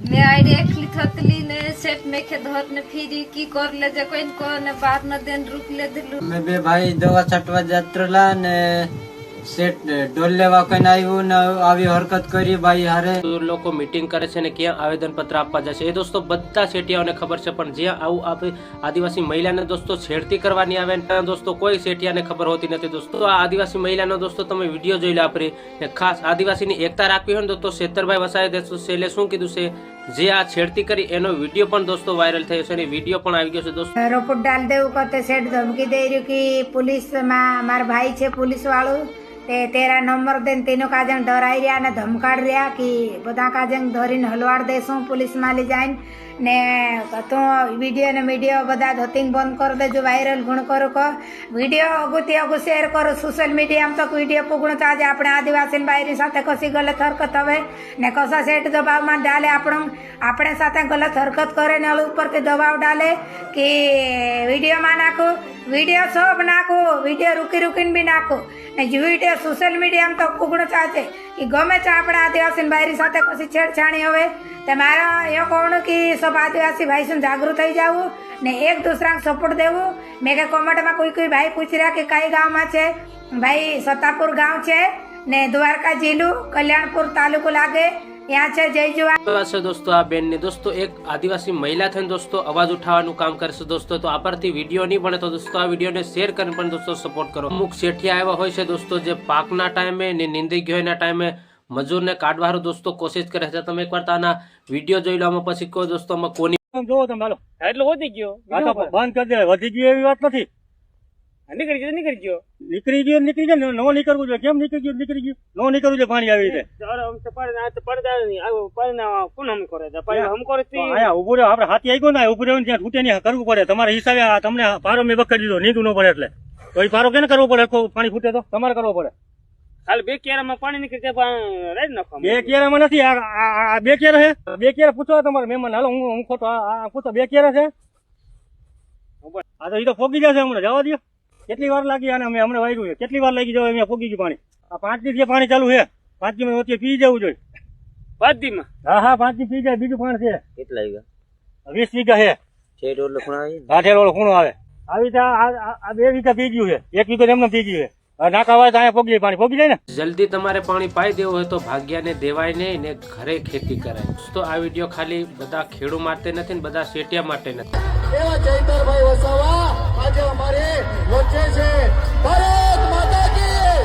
મેં આઈડી એકલી થતલી ને સેટ મેખે ધોત ને ફીરી કી કર લેજે કોઈ કો ને બાર ન દેન રૂપ લે દિલું. મેં બે ભાઈ દવા છાંટવા જાત્રેલા ને સેટ ડોલ લેવા કઈ આવ્યું ને આવી હરકત કરી ભાઈ હારે. લોકો મીટિંગ કરે છે ને ક્યાં આવેદન પત્ર આપવા જશે? એ દોસ્તો બધા શેઠિયાઓને ખબર છે પણ જ્યાં આવું આદિવાસી મહિલાને દોસ્તો છેડતી કરવાની આવે ને ત્યાં દોસ્તો કોઈ શેઠિયાને ખબર હોતી નથી દોસ્તો. આ આદિવાસી મહિલાનો દોસ્તો તમે વીડિયો જોઈ લો આપણે ને ખાસ આદિવાસીની એકતા રાખવી હોય ને દોસ્તો શેતરભાઈ વસાએ દેશો છેલ્લે શું કીધું છે? જે આ છેડતી કરી એનો વીડિયો પણ દોસ્તો વાયરલ થયો છે અને વીડિયો પણ આવી ગયો છે દોસ્તો. રોપટ ડાલ દેવું કરતે શેઠ ધમકી દઈ રહ્યું કે પોલીસમાં મારા ભાઈ છે પોલીસ વાળું તે તેરા નંબર દે તેનો કાજંગ ડરાઈ રહ્યા ને ધમકાડ રહ્યા કે બધા કાજંગ ધરીને હલવાડ દેશું પોલીસમાં લઈ જાય ને તો વીડિયો ને મીડિયો બધા ધોતિંગ બંધ કરી દેજો, વાયરલ ગુણ કરો કહો. વીડિયો અગુથી અગુ શેર કરો સોશિયલ મીડિયામાં તો વીડિયો પૂગણું તો આજે આપણે આદિવાસી બાયરી સાથે કશી ગલત હરકત હવે? ને કશા સેટ દબાવમાં ડાલે આપણું? આપણે સાથે ગલત હરકત કરે ને ઉપરથી દબાવ ડાલે? કે વિડીયોમાં નાખો? વીડિયો સોપ નાખો? વીડિયો રૂકી રૂકીને બી નાખો? ને વીડિયો સોશિયલ મીડિયામાં તો કુગણું ચાચે કે ગમે છે આપણે આદિવાસી બાયરી સાથે કશી છેડછાણી હવે. તે મારા એ કહું કે સબ આદિવાસી ભાઈ જાગૃત થઈ જવું ને એક દૂસરાને સપોર્ટ દેવું. મેં કે કોમેન્ટમાં કોઈ કોઈ ભાઈ પૂછી રહ્યા કે કઈ ગામમાં છે? ભાઈ સત્તાપુર ગામ છે ને દ્વારકા જિલ્લું કલ્યાણપુર તાલુકો લાગે. ત્યાં છે જય જુવા છે દોસ્તો આ બેન ને દોસ્તો એક આદિવાસી મહિલા થઈને દોસ્તો અવાજ ઉઠાવવાનું કામ કરશે દોસ્તો. તો આ પરથી વીડિયો નહીં બને તો દોસ્તો આ વિડીયોને શેર કરીને પણ દોસ્તો સપોર્ટ કરો. અમુક શેઠિયા એવા હોય છે દોસ્તો જે પાકના ટાઈમે ને નિંદી ગયો એના ટાઈમે મજૂરને કાઢવાનું દોસ્તો કોશિશ કરે છે. તમે એકવાર તો આના વીડિયો જોઈ લો આમાં પછી કહો દોસ્તો આમાં કોની જોવો તમે હાલો. એટલે વધી ગયો. બંધ કરી દે વધી ગયો એવી વાત નથી. નીકળી ગયો નીકળી ગયો. નીકળી ગયો નીકળી ગયો ને નીકળવું જોઈએ. કેમ નીકળી ગયો નીકળી ગયું? નો નીકળવું જોઈએ પાણી આવી રીતે. ઉભું રહ્યો આપણે હાથી આવી ગયો ને ઉભું રહ્યો ત્યાં છૂટે નહીં કરવું પડે. તમારા હિસાબે તમને પારો મેં બકડી દીધો નીકળવું ન પડે એટલે. તો એ પારો કેને કરવો પડે? પાણી ફૂટે તો? તમારે કરવો પડે. ખાલી બે કેરામાં પાણી નીકળી જાય પણ રાઈ બે કેરામાં નથી આ બે કેરા છે? બે કેરા પૂછો તમારે મહેમાન. હાલો હું હું ખોટો આ આ પૂછો. બે કેરા છે? આ તો એ તો ફોગી જશે હમણાં. જવા દો કેટલી વાર લાગી અને અમે હમણાં વાગ્યું છે. કેટલી વાર લાગી જવા અહીંયા ફૂગી ગયું પાણી. આ પાંચ દિવસે પાણી ચાલુ છે પાંચ દિવસ વચ્ચે પી જવું જોઈએ. પાંચમાં હા હા પાંચ દી પી જાય બીજું પાણી છે. કેટલા વીઘા? વીસ વીઘા છે. ઓલો ખૂણા આવે આવી. રીતે આ- આ આ બે વીઘા પી ગયું છે. એક વીઘો એમને પી ગયું છે. જલ્દી તમારે પાણી પાઈ દેવું હોય તો ભાગ્યાને દેવાય નહીં ને ઘરે ખેતી કરાય. તો આ વીડિયો ખાલી બધા ખેડૂ માટે નથી ને બધા શેટિયા માટે નથી. એવા ચૈતરભાઈ વસાવા. આજે અમારી વચ્ચે છે ભારત માતા કી.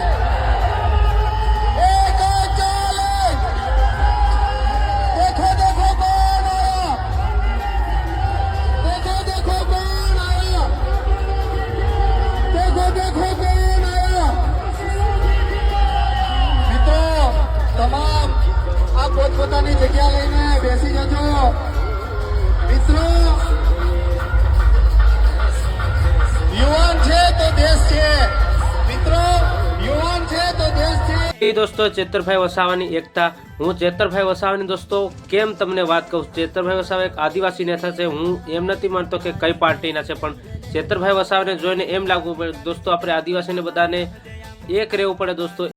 મિત્રો, તમામ આ પોતપોતાની જગ્યા લઈને બેસી જજો. મિત્રો દોસ્તો, ચેતરભાઈ વસાવાની એકતા. હું ચેતરભાઈ વસાવાની દોસ્તો, કેમ તમને વાત કહું? ચેતરભાઈ વસાવા એક આદિવાસી નેતા છે. હું એમ નથી માનતો કે કઈ પાર્ટીના છે, પણ ચેતરભાઈ વસાવાને જોઈને એમ લાગવું પડે. દોસ્તો, આપણે આદિવાસીને બધાને એક રહેવું પડે દોસ્તો.